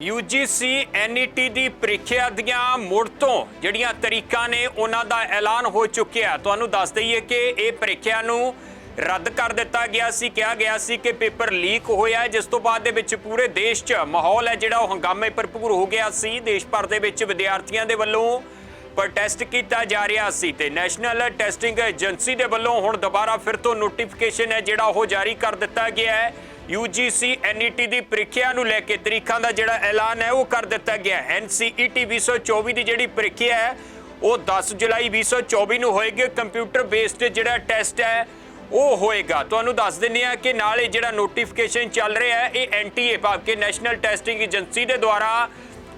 UGC NET E ਦੀ ਪ੍ਰੀਖਿਆ ਦੀਆਂ ਮੁੜ ਤੋਂ ਜਿਹੜੀਆਂ ਤਰੀਕਾਂ ਨੇ, ਉਹਨਾਂ ਦਾ ਐਲਾਨ ਹੋ ਚੁੱਕਿਆ ਤੁਹਾਨੂੰ ਦੱਸ ਦਈਏ ਕਿ ਇਹ ਪ੍ਰੀਖਿਆ ਨੂੰ ਰੱਦ ਕਰ ਦਿੱਤਾ ਗਿਆ ਸੀ। ਕਿਹਾ ਗਿਆ ਸੀ ਕਿ ਪੇਪਰ ਲੀਕ ਹੋਇਆ ਜਿਸ ਤੋਂ ਬਾਅਦ ਦੇ ਵਿੱਚ ਪੂਰੇ ਦੇਸ਼ 'ਚ ਮਾਹੌਲ ਹੈ, ਜਿਹੜਾ ਉਹ ਹੰਗਾਮੇ ਭਰਪੂਰ ਹੋ ਗਿਆ ਸੀ। ਦੇਸ਼ ਭਰ ਦੇ ਵਿੱਚ ਵਿਦਿਆਰਥੀਆਂ ਦੇ ਵੱਲੋਂ ਪ੍ਰੋਟੈਸਟ ਕੀਤਾ ਜਾ ਰਿਹਾ ਸੀ ਤੇ ਨੈਸ਼ਨਲ ਟੈਸਟਿੰਗ ਏਜੰਸੀ ਦੇ ਵੱਲੋਂ ਹੁਣ ਦੁਬਾਰਾ ਫਿਰ ਤੋਂ ਨੋਟੀਫਿਕੇਸ਼ਨ ਹੈ, ਜਿਹੜਾ ਉਹ ਜਾਰੀ ਕਰ ਦਿੱਤਾ ਗਿਆ ਹੈ। UGC NET ਦੀ ਪ੍ਰੀਖਿਆ ਨੂੰ ਲੈ ਕੇ ਤਰੀਕਾਂ ਦਾ ਜਿਹੜਾ ਐਲਾਨ ਹੈ, ਉਹ ਕਰ ਦਿੱਤਾ ਗਿਆ ਹੈ। NCET 2024 ਦੀ ਜਿਹੜੀ ਪ੍ਰੀਖਿਆ ਹੈ, ਉਹ 10 ਜੁਲਾਈ 2024 ਨੂੰ ਹੋਏਗੀ। ਕੰਪਿਊਟਰ ਬੇਸਡ ਜਿਹੜਾ ਟੈਸਟ ਹੈ, ਉਹ ਹੋਏਗਾ। ਤੁਹਾਨੂੰ ਦੱਸ ਦਿੰਦੇ ਆ ਕਿ ਨਾਲ ਇਹ ਜਿਹੜਾ ਨੋਟੀਫਿਕੇਸ਼ਨ ਚੱਲ ਰਿਹਾ ਹੈ, ਇਹ ਐਨਟੀਏ ਭਾਵ ਕਿ ਨੈਸ਼ਨਲ ਟੈਸਟਿੰਗ ਏਜੰਸੀ ਦੇ ਦੁਆਰਾ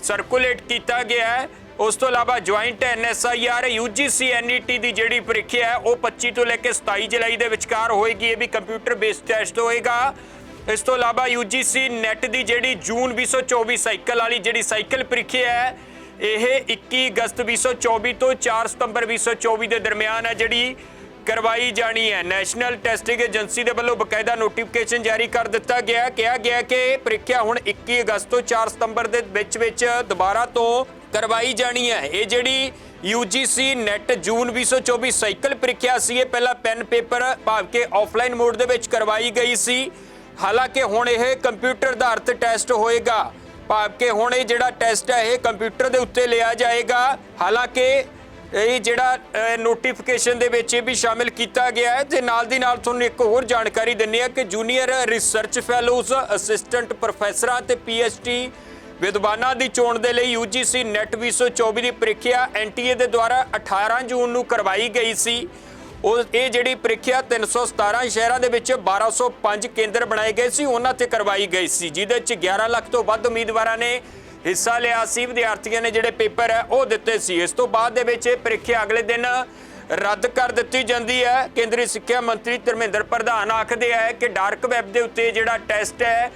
ਸਰਕੂਲੇਟ ਕੀਤਾ ਗਿਆ ਹੈ। ਉਸ ਤੋਂ ਇਲਾਵਾ ਜੁਆਇੰਟ ਐਨਐਸਆਈਆਰ ਯੂਜੀਸੀ ਐਨਈਟੀ ਦੀ ਜਿਹੜੀ ਪ੍ਰੀਖਿਆ ਹੈ, ਉਹ 25 ਤੋਂ ਲੈ ਕੇ 27 ਜੁਲਾਈ ਦੇ ਵਿਚਕਾਰ ਹੋਏਗੀ। ਇਹ ਵੀ ਕੰਪਿਊਟਰ ਬੇਸਡ ਟੈਸਟ ਹੋਏਗਾ। ਇਸ ਤੋਂ ਇਲਾਵਾ ਯੂਜੀਸੀ ਨੈਟ ਦੀ ਜਿਹੜੀ ਜੂਨ 2024 ਸਾਈਕਲ ਵਾਲੀ ਜਿਹੜੀ ਸਾਈਕਲ ਪ੍ਰੀਖਿਆ ਹੈ, ਇਹ 21 ਅਗਸਤ 2024 ਤੋਂ 4 ਸਤੰਬਰ 2024 ਦੇ ਦਰਮਿਆਨ ਹੈ, ਜਿਹੜੀ ਕਰਵਾਈ ਜਾਣੀ ਹੈ। ਨੈਸ਼ਨਲ ਟੈਸਟਿੰਗ ਏਜੰਸੀ ਦੇ ਵੱਲੋਂ ਬਕਾਇਦਾ ਨੋਟੀਫਿਕੇਸ਼ਨ ਜਾਰੀ ਕਰ ਦਿੱਤਾ ਗਿਆ। ਕਿਹਾ ਗਿਆ ਹੈ ਕਿ ਪ੍ਰੀਖਿਆ ਹੁਣ 21 ਅਗਸਤ ਤੋਂ 4 ਸਤੰਬਰ ਦੇ ਵਿੱਚ ਵਿੱਚ ਦੁਬਾਰਾ ਤੋਂ ਕਰਵਾਈ ਜਾਣੀ ਹੈ। ਇਹ ਜਿਹੜੀ UGC ਨੈਟ ਜੂਨ 2024 ਸਾਈਕਲ ਪ੍ਰੀਖਿਆ ਸੀ, ਇਹ ਪਹਿਲਾਂ ਪੈਨ ਪੇਪਰ ਭਾਵ ਕੇ ਆਫਲਾਈਨ ਮੋਡ ਦੇ ਵਿੱਚ ਕਰਵਾਈ ਗਈ ਸੀ। ਹਾਲਾਂਕਿ ਹੁਣ ਇਹ ਕੰਪਿਊਟਰ ਆਧਾਰਿਤ ਟੈਸਟ ਹੋਏਗਾ। ਭਾਵ ਕਿ ਹੁਣ ਇਹ ਜਿਹੜਾ ਟੈਸਟ ਹੈ, ਇਹ ਕੰਪਿਊਟਰ ਦੇ ਉੱਤੇ ਲਿਆ ਜਾਏਗਾ। ਹਾਲਾਂਕਿ ਇਹ ਜਿਹੜਾ ਨੋਟੀਫਿਕੇਸ਼ਨ ਦੇ ਵਿੱਚ ਇਹ ਵੀ ਸ਼ਾਮਿਲ ਕੀਤਾ ਗਿਆ ਹੈ। ਤੇ ਨਾਲ ਦੀ ਨਾਲ ਤੁਹਾਨੂੰ ਇੱਕ ਹੋਰ ਜਾਣਕਾਰੀ ਦਿੰਨੇ ਆ ਕਿ ਜੂਨੀਅਰ ਰਿਸਰਚ ਫੈਲੋਜ਼ ਅਸਿਸਟੈਂਟ ਪ੍ਰੋਫੈਸਰਾਂ ਤੇ ਡੀ ਵਿਦਵਾਨਾਂ ਦੀ ਚੋਣ ਦੇ ਲਈ UGC ਨੈਟ 2024 ਦੀ ਪ੍ਰੀਖਿਆ NTA ਦੇ ਦੁਆਰਾ 18 ਜੂਨ ਨੂੰ ਕਰਵਾਈ ਗਈ ਸੀ। ਉਹ ਇਹ ਜਿਹੜੀ ਪ੍ਰੀਖਿਆ 317 ਸ਼ਹਿਰਾਂ ਦੇ ਵਿੱਚ 1205 ਕੇਂਦਰ ਬਣਾਏ ਗਏ ਸੀ, ਉਹਨਾਂ ਤੇ ਕਰਵਾਈ ਗਈ ਸੀ। ਜਿਹਦੇ ਵਿੱਚ 11 ਲੱਖ ਤੋਂ ਵੱਧ ਉਮੀਦਵਾਰਾਂ ਨੇ ਹਿੱਸਾ ਲਿਆ ਸੀ। ਵਿਦਿਆਰਥੀਆਂ ਨੇ ਜਿਹੜੇ ਪੇਪਰ ਹੈ, ਉਹ ਦਿੱਤੇ ਸੀ। ਇਸ ਤੋਂ ਬਾਅਦ ਦੇ ਵਿੱਚ ਇਹ ਪ੍ਰੀਖਿਆ ਅਗਲੇ ਦਿਨ ਰੱਦ ਕਰ ਦਿੱਤੀ ਜਾਂਦੀ ਹੈ। ਕੇਂਦਰੀ ਸਿੱਖਿਆ ਮੰਤਰੀ ਧਰਮੇਂਦਰ ਪ੍ਰਧਾਨ ਆਖਦੇ ਹੈ ਕਿ ਡਾਰਕ ਵੈਬ ਦੇ ਉੱਤੇ ਜਿਹੜਾ ਟੈਸਟ ਹੈ,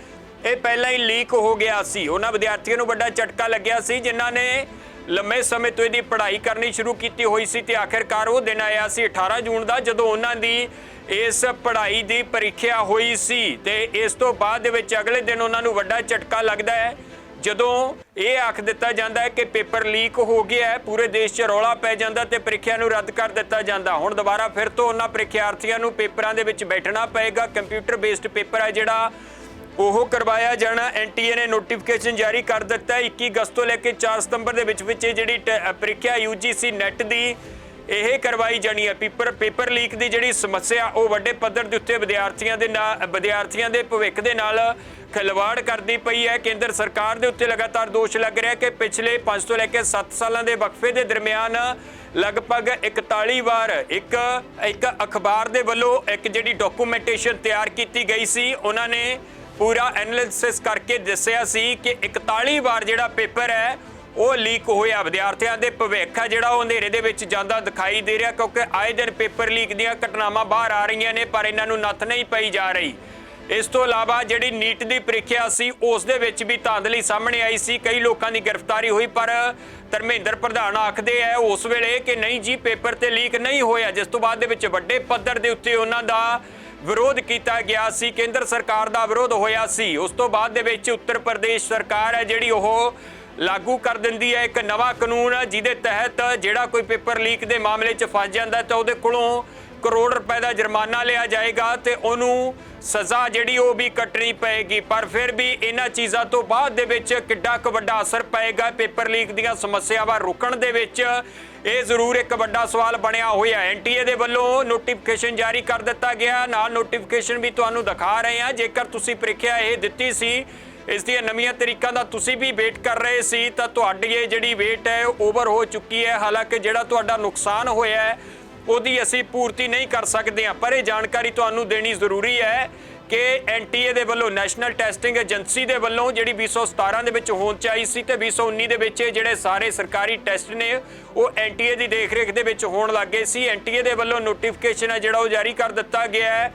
ਇਹ ਪਹਿਲਾਂ ਹੀ ਲੀਕ ਹੋ ਗਿਆ ਸੀ। ਉਹਨਾਂ ਵਿਦਿਆਰਥੀਆਂ ਨੂੰ ਵੱਡਾ ਝਟਕਾ ਲੱਗਿਆ ਸੀ, ਜਿਨ੍ਹਾਂ ਨੇ ਲੰਮੇ ਸਮੇਂ ਤੋਂ ਇਹਦੀ ਪੜ੍ਹਾਈ ਕਰਨੀ ਸ਼ੁਰੂ ਕੀਤੀ ਹੋਈ ਸੀ ਤੇ ਆਖਿਰਕਾਰ ਉਹ ਦਿਨ ਆਇਆ ਸੀ 18 ਜੂਨ ਦਾ, ਜਦੋਂ ਉਹਨਾਂ ਦੀ ਇਸ ਪੜ੍ਹਾਈ ਦੀ ਪ੍ਰੀਖਿਆ ਹੋਈ ਸੀ ਤੇ ਇਸ ਤੋਂ ਬਾਅਦ ਦੇ ਵਿੱਚ ਅਗਲੇ ਦਿਨ ਉਹਨਾਂ ਨੂੰ ਵੱਡਾ ਝਟਕਾ ਲੱਗਦਾ ਹੈ। ਜਦੋਂ ਇਹ ਆਖ ਦਿੱਤਾ ਜਾਂਦਾ ਹੈ ਕਿ ਪੇਪਰ ਲੀਕ ਹੋ ਗਿਆ ਹੈ, ਪੂਰੇ ਦੇਸ਼ 'ਚ ਰੌਲਾ ਪੈ ਜਾਂਦਾ ਤੇ ਪ੍ਰੀਖਿਆ ਨੂੰ ਰੱਦ ਕਰ ਦਿੱਤਾ ਜਾਂਦਾ। ਹੁਣ ਦੁਬਾਰਾ ਫਿਰ ਤੋਂ ਉਹਨਾਂ ਪ੍ਰੀਖਿਆਰਥੀਆਂ ਨੂੰ ਪੇਪਰਾਂ ਦੇ ਵਿੱਚ ਬੈਠਣਾ ਪਏਗਾ। ਕੰਪਿਊਟਰ ਬੇਸਡ ਪੇਪਰ ਹੈ ਜਿਹੜਾ ਉਹ ਕਰਵਾਇਆ ਜਾਣਾ। ਐਨਟੀਏ ਨੇ ਨੋਟੀਫਿਕੇਸ਼ਨ ਜਾਰੀ ਕਰ ਦਿੱਤਾ ਹੈ। 21 ਅਗਸਤ ਤੋਂ ਲੈ ਕੇ 4 ਸਤੰਬਰ ਦੇ ਵਿੱਚ ਵਿੱਚ ਇਹ ਜਿਹੜੀ ਟੈ- ਅ, ਪ੍ਰੀਖਿਆ UGC ਨੈਟ ਦੀ ਇਹ ਕਰਵਾਈ ਜਾਣੀ ਹੈ। ਪੇਪਰ ਪੇਪਰ ਲੀਕ ਦੀ ਜਿਹੜੀ ਸਮੱਸਿਆ ਉਹ ਵੱਡੇ ਪੱਧਰ ਦੇ ਉੱਤੇ ਵਿਦਿਆਰਥੀਆਂ ਦੇ ਨਾਲ ਵਿਦਿਆਰਥੀਆਂ ਦੇ ਭਵਿੱਖ ਦੇ ਨਾਲ ਖਿਲਵਾੜ ਕਰਦੀ ਪਈ ਹੈ। ਕੇਂਦਰ ਸਰਕਾਰ ਦੇ ਉੱਤੇ ਲਗਾਤਾਰ ਦੋਸ਼ ਲੱਗ ਰਿਹਾ ਕਿ ਪਿਛਲੇ 5 ਤੋਂ ਲੈ ਕੇ 7 ਸਾਲਾਂ ਦੇ ਵਕਫੇ ਦੇ ਦਰਮਿਆਨ ਲਗਭਗ 41 ਵਾਰ ਇੱਕ ਇੱਕ ਅਖਬਾਰ ਦੇ ਵੱਲੋਂ ਇੱਕ ਜਿਹੜੀ ਡਾਕੂਮੈਂਟੇਸ਼ਨ ਤਿਆਰ ਕੀਤੀ ਗਈ ਸੀ ਉਹਨਾਂ ਨੇ ਪੂਰਾ ਐਨਾਲਿਸਿਸ ਕਰਕੇ ਦੱਸਿਆ ਸੀ ਕਿ 41 ਵਾਰ ਜਿਹੜਾ ਪੇਪਰ ਹੈ, ਉਹ ਲੀਕ ਹੋਇਆ ਵਿਦਿਆਰਥੀਆਂ ਦੇ ਭਵਿੱਖ ਆ ਜਿਹੜਾ ਉਹ ਹਨੇਰੇ ਦੇ ਵਿੱਚ ਜਾਂਦਾ ਦਿਖਾਈ ਦੇ ਰਿਹਾ, ਕਿਉਂਕਿ ਆਏ ਦਿਨ ਪੇਪਰ ਲੀਕ ਦੀਆਂ ਘਟਨਾਵਾਂ ਬਾਹਰ ਆ ਰਹੀਆਂ ਨੇ, ਪਰ ਇਹਨਾਂ ਨੂੰ ਨੱਥ ਨਹੀਂ ਪਈ ਜਾ ਰਹੀ। ਇਸ ਤੋਂ ਇਲਾਵਾ ਜਿਹੜੀ ਨੀਟ ਦੀ ਪ੍ਰੀਖਿਆ ਸੀ, ਉਸ ਦੇ ਵਿੱਚ ਵੀ ਧਾਂਦਲੀ ਸਾਹਮਣੇ ਆਈ ਸੀ। ਕਈ ਲੋਕਾਂ ਦੀ ਗ੍ਰਿਫਤਾਰੀ ਹੋਈ, ਪਰ ਧਰਮੇਂਦਰ ਪ੍ਰਧਾਨ ਆਖਦੇ ਆ ਉਸ ਵੇਲੇ ਕਿ ਨਹੀਂ ਜੀ, ਪੇਪਰ ਤੇ ਲੀਕ ਨਹੀਂ ਹੋਇਆ, ਜਿਸ ਤੋਂ ਬਾਅਦ ਦੇ ਵਿੱਚ ਵੱਡੇ ਪੱਧਰ ਦੇ ਉੱਤੇ ਉਹਨਾਂ ਦਾ ਵਿਰੋਧ ਕੀਤਾ ਗਿਆ ਸੀ, ਕੇਂਦਰ ਸਰਕਾਰ ਦਾ ਵਿਰੋਧ ਹੋਇਆ ਸੀ। ਉਸ ਤੋਂ ਬਾਅਦ ਦੇ ਵਿੱਚ ਉੱਤਰ ਪ੍ਰਦੇਸ਼ ਸਰਕਾਰ ਹੈ ਜਿਹੜੀ ਉਹ ਲਾਗੂ ਕਰ ਦਿੰਦੀ ਹੈ ਇੱਕ ਨਵਾਂ ਕਾਨੂੰਨ, ਜਿਹਦੇ ਤਹਿਤ ਜਿਹੜਾ ਕੋਈ ਪੇਪਰ ਲੀਕ ਦੇ ਮਾਮਲੇ 'ਚ ਫਸ ਜਾਂਦਾ ਤਾਂ ਉਹਦੇ ਕੋਲੋਂ ਕਰੋੜ ਰੁਪਏ ਦਾ ਜੁਰਮਾਨਾ ਲਿਆ ਜਾਏਗਾ ਤੇ ਉਹਨੂੰ ਸਜ਼ਾ ਜਿਹੜੀ ਉਹ ਵੀ ਕੱਟਣੀ ਪਏਗੀ। ਪਰ ਫਿਰ ਵੀ ਇਹਨਾਂ ਚੀਜ਼ਾਂ ਤੋਂ ਬਾਅਦ ਦੇ ਵਿੱਚ ਕਿੱਡਾ ਕੁ ਵੱਡਾ ਅਸਰ ਪਏਗਾ। ਪੇਪਰ ਲੀਕ ਦੀਆਂ ਸਮੱਸਿਆਵਾਂ ਰੁਕਣ ਦੇ ਵਿੱਚ ਇਹ ਜ਼ਰੂਰ ਇੱਕ ਵੱਡਾ ਸਵਾਲ ਬਣਿਆ ਹੋਇਆ ਹੈ। ਐਨਟੀਏ ਦੇ ਵੱਲੋਂ ਨੋਟੀਫਿਕੇਸ਼ਨ ਜਾਰੀ ਕਰ ਦਿੱਤਾ ਗਿਆ। ਨਾਲ ਨੋਟੀਫਿਕੇਸ਼ਨ ਵੀ ਤੁਹਾਨੂੰ ਦਿਖਾ ਰਹੇ ਹਾਂ। ਜੇਕਰ ਤੁਸੀਂ ਪ੍ਰੀਖਿਆ ਇਹ ਦਿੱਤੀ ਸੀ, ਇਸ ਦੀਆਂ ਨਵੀਆਂ ਤਰੀਕਾਂ ਦਾ ਤੁਸੀਂ ਵੀ ਵੇਟ ਕਰ ਰਹੇ ਸੀ, ਤਾਂ ਤੁਹਾਡੀ ਇਹ ਜਿਹੜੀ ਵੇਟ ਹੈ ਓਵਰ ਹੋ ਚੁੱਕੀ ਹੈ। ਹਾਲਾਂਕਿ ਜਿਹੜਾ ਤੁਹਾਡਾ ਨੁਕਸਾਨ ਹੋਇਆ ਹੈ ਉਹਦੀ ਅਸੀਂ ਪੂਰਤੀ ਨਹੀਂ ਕਰ ਸਕਦੇ ਹਾਂ। ਪਰ ਇਹ ਜਾਣਕਾਰੀ ਤੁਹਾਨੂੰ ਦੇਣੀ ਜ਼ਰੂਰੀ ਹੈ ਕਿ ਐਨਟੀਏ ਦੇ ਵੱਲੋਂ ਨੈਸ਼ਨਲ ਟੈਸਟਿੰਗ ਏਜੰਸੀ ਦੇ ਵੱਲੋਂ ਜਿਹੜੀ 2017 ਦੇ ਵਿੱਚ ਹੋਣ ਚ ਆਈ ਸੀ ਤੇ 2019 ਦੇ ਵਿੱਚ ਇਹ ਜਿਹੜੇ ਸਾਰੇ ਸਰਕਾਰੀ ਟੈਸਟ ਨੇ, ਉਹ ਐਨਟੀਏ ਦੀ ਦੇਖਰੇਖ ਦੇ ਵਿੱਚ ਹੋਣ ਲੱਗੇ ਸੀ। ਐਨਟੀਏ ਦੇ ਵੱਲੋਂ ਨੋਟੀਫਿਕੇਸ਼ਨ ਹੈ ਜਿਹੜਾ ਉਹ ਜਾਰੀ ਕਰ ਦਿੱਤਾ ਗਿਆ ਹੈ।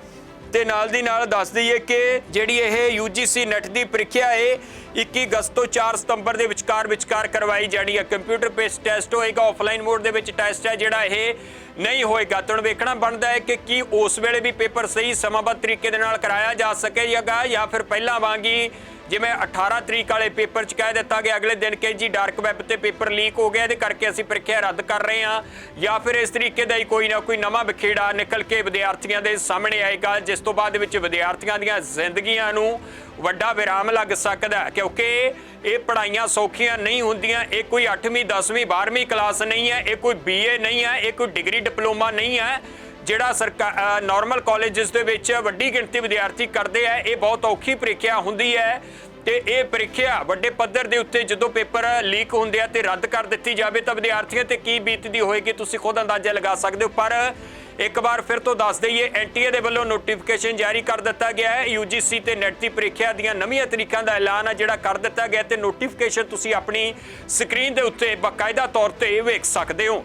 ਤੇ ਨਾਲ ਦੀ ਨਾਲ ਦੱਸ ਦਈਏ ਕਿ ਜਿਹੜੀ ਇਹ UGC ਨੈਟ ਦੀ ਪ੍ਰੀਖਿਆ ਹੈ 21 ਅਗਸਤ ਤੋਂ 4 ਸਤੰਬਰ ਦੇ ਵਿਚਕਾਰ ਵਿਚਕਾਰ ਕਰਵਾਈ ਜਾਣੀ ਹੈ। ਕੰਪਿਊਟਰ ਬੇਸਡ ਟੈਸਟ ਹੋਏਗਾ ਆਫਲਾਈਨ ਮੋਡ ਦੇ ਵਿੱਚ ਟੈਸਟ ਹੈ, ਜਿਹੜਾ ਇਹ ਨਹੀਂ ਹੋਏਗਾ। ਤਾਂ ਵੇਖਣਾ ਬਣਦਾ ਹੈ ਕਿ ਕੀ ਉਸ ਵੇਲੇ ਵੀ ਪੇਪਰ ਸਹੀ ਸਮਾਬੱਧ ਤਰੀਕੇ ਦੇ ਨਾਲ ਕਰਾਇਆ ਜਾ ਸਕੇਗਾ ਜਾਂ ਫਿਰ ਪਹਿਲਾਂ ਵਾਂਗੀ ਜਿਵੇਂ 18 ਤਰੀਕ ਵਾਲੇ ਪੇਪਰ 'ਚ ਕਹਿ ਦਿੱਤਾ ਗਿਆ, ਅਗਲੇ ਦਿਨ ਕਿ ਜੀ ਡਾਰਕ ਵੈਬ ਤੇ ਪੇਪਰ ਲੀਕ ਹੋ ਗਿਆ, ਇਹਦੇ ਕਰਕੇ ਅਸੀਂ ਪ੍ਰੀਖਿਆ ਰੱਦ ਕਰ ਰਹੇ ਹਾਂ। ਜਾਂ ਫਿਰ ਇਸ ਤਰੀਕੇ ਦਾ ਹੀ ਕੋਈ ਨਾ ਕੋਈ ਨਵਾਂ ਵਿਖੇੜਾ ਨਿਕਲ ਕੇ ਵਿਦਿਆਰਥੀਆਂ ਦੇ ਸਾਹਮਣੇ ਆਏਗਾ, ਜਿਸ ਤੋਂ ਬਾਅਦ ਵਿੱਚ ਵਿਦਿਆਰਥੀਆਂ ਦੀਆਂ ਜ਼ਿੰਦਗੀਆਂ ਨੂੰ ਵੱਡਾ ਵਿਰਾਮ ਲੱਗ ਸਕਦਾ ਹੈ, ਕਿਉਂਕਿ ਇਹ ਪੜ੍ਹਾਈਆਂ ਸੌਖੀਆਂ ਨਹੀਂ ਹੁੰਦੀਆਂ, ਇਹ ਕੋਈ 8ਵੀਂ 10ਵੀਂ 12ਵੀਂ ਕਲਾਸ ਨਹੀਂ ਹੈ, ਇਹ ਕੋਈ ਬੀਏ ਨਹੀਂ ਹੈ, ਇਹ ਕੋਈ ਡਿਗਰੀ ਡਿਪਲੋਮਾ ਨਹੀਂ ਹੈ। ਜਿਹੜਾ ਸਰਕਾਰ ਨਾਰਮਲ ਕਾਲਜਸ ਦੇ ਵਿੱਚ ਵੱਡੀ ਗਿਣਤੀ ਵਿਦਿਆਰਥੀ ਕਰਦੇ ਆ, ਇਹ ਬਹੁਤ ਔਖੀ ਪ੍ਰੀਖਿਆ ਹੁੰਦੀ ਹੈ ਤੇ ਇਹ ਪ੍ਰੀਖਿਆ ਵੱਡੇ ਪੱਧਰ ਦੇ ਉੱਤੇ ਜਦੋਂ ਪੇਪਰ ਲੀਕ ਹੁੰਦੇ ਆ ਤੇ ਰੱਦ ਕਰ ਦਿੱਤੀ ਜਾਵੇ ਤਾਂ ਵਿਦਿਆਰਥੀਆਂ ਤੇ ਕੀ ਬੀਤਦੀ ਹੋਏਗੀ ਤੁਸੀਂ ਖੁਦ ਅੰਦਾਜ਼ਾ ਲਗਾ ਸਕਦੇ ਹੋ, ਪਰ ਇੱਕ ਵਾਰ ਫਿਰ ਤੋਂ ਦੱਸ ਦਈਏ, ਐਨਟੀਏ ਦੇ ਵੱਲੋਂ ਨੋਟੀਫਿਕੇਸ਼ਨ ਜਾਰੀ ਕਰ ਦਿੱਤਾ ਗਿਆ ਹੈ ਯੂਜੀਸੀ ਤੇ ਨੈਟ ਦੀ ਪ੍ਰੀਖਿਆ ਦੀਆਂ ਨਵੀਆਂ ਤਰੀਕਾਂ ਦਾ ਐਲਾਨ ਆ ਜਿਹੜਾ ਕਰ ਦਿੱਤਾ ਗਿਆ ਤੇ ਨੋਟੀਫਿਕੇਸ਼ਨ ਤੁਸੀਂ ਆਪਣੀ ਸਕਰੀਨ ਦੇ ਉੱਤੇ ਬਕਾਇਦਾ ਤੌਰ ਤੇ ਵੇਖ ਸਕਦੇ ਹੋ।